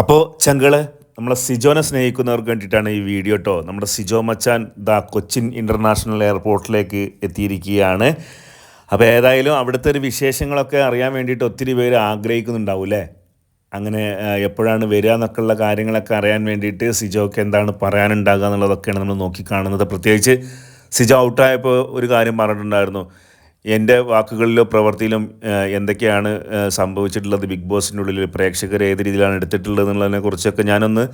അപ്പോൾ ചങ്കൾ നമ്മളെ സിജോനെ സ്നേഹിക്കുന്നവർക്ക് വേണ്ടിയിട്ടാണ് ഈ വീഡിയോ കേട്ടോ നമ്മുടെ സിജോ മച്ചാൻ ദ കൊച്ചിൻ ഇന്റർനാഷണൽ എയർപോർട്ടിലേക്ക് എത്തിയിരിക്കുകയാണ്. അപ്പോൾ ഏതായാലും അവിടുത്തെ ഒരു വിശേഷങ്ങളൊക്കെ അറിയാൻ വേണ്ടിയിട്ട് ഒത്തിരി പേര് ആഗ്രഹിക്കുന്നുണ്ടാവും അല്ലേ അങ്ങനെ എപ്പോഴാണ് വരിക എന്നൊക്കെയുള്ള കാര്യങ്ങളൊക്കെ അറിയാൻ വേണ്ടിയിട്ട് സിജോക്ക് എന്താണ് പറയാനുണ്ടാകുക എന്നുള്ളതൊക്കെയാണ് നമ്മൾ നോക്കി കാണുന്നത്. പ്രത്യേകിച്ച് സിജോ ഔട്ടായപ്പോൾ ഒരു കാര്യം പറഞ്ഞിട്ടുണ്ടായിരുന്നു. എന്റെ വാക്കുകളിലോ പ്രവൃത്തിയിലും എന്തൊക്കെയാണ് സംഭവിച്ചിട്ടുള്ളത്? ബിഗ് ബോസിന്റെ ഉള്ളിൽ പ്രേക്ഷകർ ഏത് രീതിയിലാണ് എടുത്തിട്ടുള്ളത് എന്നുള്ളതിനെ കുറിച്ചൊക്കെ ഞാനൊന്ന്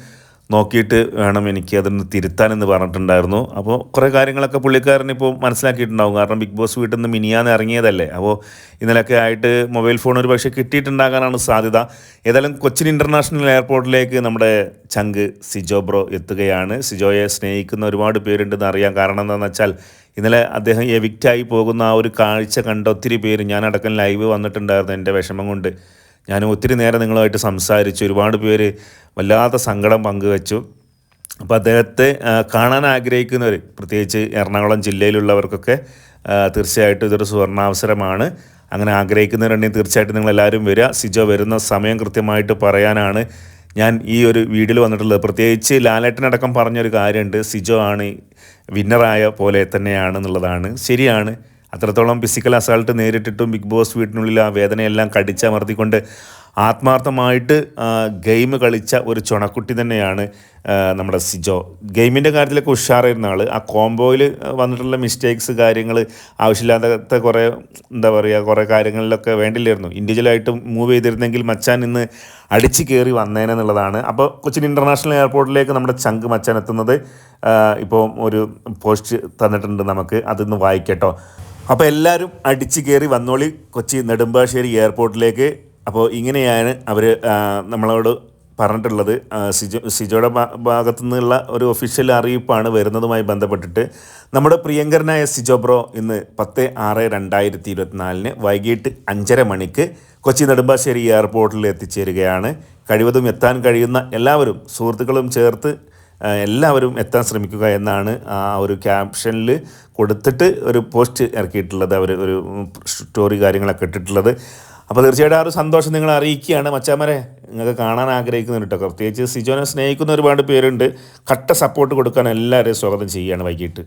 നോക്കിയിട്ട് വേണം എനിക്ക് അതൊന്ന് തിരുത്താനെന്ന് പറഞ്ഞിട്ടുണ്ടായിരുന്നു. അപ്പോൾ കുറേ കാര്യങ്ങളൊക്കെ പുള്ളിക്കാരൻ ഇപ്പോൾ മനസ്സിലാക്കിയിട്ടുണ്ടാവും. കാരണം ബിഗ് ബോസ് വീട്ടിൽ നിന്ന് മിനിയാന്ന് ഇറങ്ങിയതല്ലേ. അപ്പോൾ ഇന്നലെയൊക്കെ ആയിട്ട് മൊബൈൽ ഫോൺ ഒരു പക്ഷേ കിട്ടിയിട്ടുണ്ടാകാനാണ് സാധ്യത. ഏതായാലും കൊച്ചിൻ ഇന്റർനാഷണൽ എയർപോർട്ടിലേക്ക് നമ്മുടെ ചങ്ക് സിജോ ബ്രോ എത്തുകയാണ്. സിജോയെ സ്നേഹിക്കുന്ന ഒരുപാട് പേരുണ്ടെന്ന് അറിയാം. കാരണം എന്താണെന്ന് വെച്ചാൽ ഇന്നലെ അദ്ദേഹം എവിക്റ്റായി പോകുന്ന ആ ഒരു കാഴ്ച കണ്ട ഒത്തിരി പേര് ഞാനടക്കം ലൈവ് വന്നിട്ടുണ്ടായിരുന്നു എന്റെ വിഷമം കൊണ്ട്. ഞാൻ ഒത്തിരി നേരം നിങ്ങളുമായിട്ട് സംസാരിച്ചു. ഒരുപാട് പേര് വല്ലാത്ത സങ്കടം പങ്കുവച്ചു. അപ്പോൾ അദ്ദേഹത്തെ കാണാൻ ആഗ്രഹിക്കുന്നവർ പ്രത്യേകിച്ച് എറണാകുളം ജില്ലയിലുള്ളവർക്കൊക്കെ തീർച്ചയായിട്ടും ഇതൊരു സുവർണാവസരമാണ്. അങ്ങനെ ആഗ്രഹിക്കുന്നവരുണ്ടെങ്കിൽ തീർച്ചയായിട്ടും നിങ്ങളെല്ലാവരും വരിക. സിജോ വരുന്ന സമയം കൃത്യമായിട്ട് പറയാനാണ് ഞാൻ ഈ ഒരു വീഡിയോയിൽ വന്നിട്ടുള്ളത്. പ്രത്യേകിച്ച് ലാലേട്ടനടക്കം പറഞ്ഞൊരു കാര്യമുണ്ട്. സിജോ ആണ് വിന്നറായ പോലെ തന്നെയാണെന്നുള്ളതാണ് ശരിയാണ്. അത്രത്തോളം ഫിസിക്കൽ അസാൾട്ട് നേരിട്ടിട്ടും ബിഗ് ബോസ് വീട്ടിനുള്ളിൽ ആ വേദനയെല്ലാം കടിച്ചമർത്തിക്കൊണ്ട് ആത്മാർത്ഥമായിട്ട് ഗെയിം കളിച്ച ഒരു ചുണക്കുട്ടി തന്നെയാണ് നമ്മുടെ സിജോ. ഗെയിമിന്റെ കാര്യത്തിലൊക്കെ ഉഷാറായിരുന്ന ആൾ ആ കോംബോയിൽ വന്നിട്ടുള്ള മിസ്റ്റേക്സ് കാര്യങ്ങൾ ആവശ്യമില്ലാത്ത കുറേ എന്താ പറയുക കുറേ കാര്യങ്ങളിലൊക്കെ വേണ്ടില്ലായിരുന്നു. ഇൻഡിവിജ്വലായിട്ട് മൂവ് ചെയ്തിരുന്നെങ്കിൽ മച്ചാൻ ഇന്ന് അടിച്ചു കയറി വന്നേനെന്നുള്ളതാണ് അപ്പോൾ കൊച്ചിൻ ഇന്റർനാഷണൽ എയർപോർട്ടിലേക്ക് നമ്മുടെ ചങ്ക് മച്ചാൻ എത്തുന്നത് ഇപ്പോൾ ഒരു പോസ്റ്റ് തന്നിട്ടുണ്ട് നമുക്ക്. അതിന്ന് വായിക്കട്ടോ. അപ്പോൾ എല്ലാവരും അടിച്ചു കയറി വന്നോളി കൊച്ചി നെടുമ്പാശ്ശേരി എയർപോർട്ടിലേക്ക്. അപ്പോൾ ഇങ്ങനെയാണ് അവർ നമ്മളോട് പറഞ്ഞിട്ടുള്ളത്. സിജോ സിജോയുടെ ഭാഗത്തു നിന്നുള്ള ഒരു ഒഫീഷ്യൽ അറിയിപ്പാണ് വരുന്നതുമായി ബന്ധപ്പെട്ടിട്ട്. നമ്മുടെ പ്രിയങ്കരനായ സിജോ ബ്രോ ഇന്ന് പത്ത് ആറ് രണ്ടായിരത്തി ഇരുപത്തിനാലിന് വൈകിട്ട് അഞ്ചര മണിക്ക് കൊച്ചി നെടുമ്പാശ്ശേരി എയർപോർട്ടിൽ എത്തിച്ചേരുകയാണ്. കഴിവതും എത്താൻ കഴിയുന്ന എല്ലാവരും സുഹൃത്തുക്കളും ചേർത്ത് എല്ലാവരും എത്താൻ ശ്രമിക്കുക എന്നാണ് ആ ഒരു ക്യാപ്ഷനിൽ കൊടുത്തിട്ട് ഒരു പോസ്റ്റ് ഇറക്കിയിട്ടുള്ളത് അവർ ഒരു സ്റ്റോറി കാര്യങ്ങളൊക്കെ ഇട്ടിട്ടുള്ളത്. അപ്പോൾ തീർച്ചയായിട്ടും ആ ഒരു സന്തോഷം നിങ്ങൾ അറിയിക്കുകയാണ്. മച്ചാമരെ നിങ്ങൾക്ക് കാണാൻ ആഗ്രഹിക്കുന്നുണ്ട് കേട്ടോ. പ്രത്യേകിച്ച് സിജോനെ സ്നേഹിക്കുന്ന ഒരുപാട് പേരുണ്ട്. കട്ട സപ്പോർട്ട് കൊടുക്കാൻ എല്ലാവരെയും സ്വാഗതം ചെയ്യുകയാണ് വൈകിട്ട്.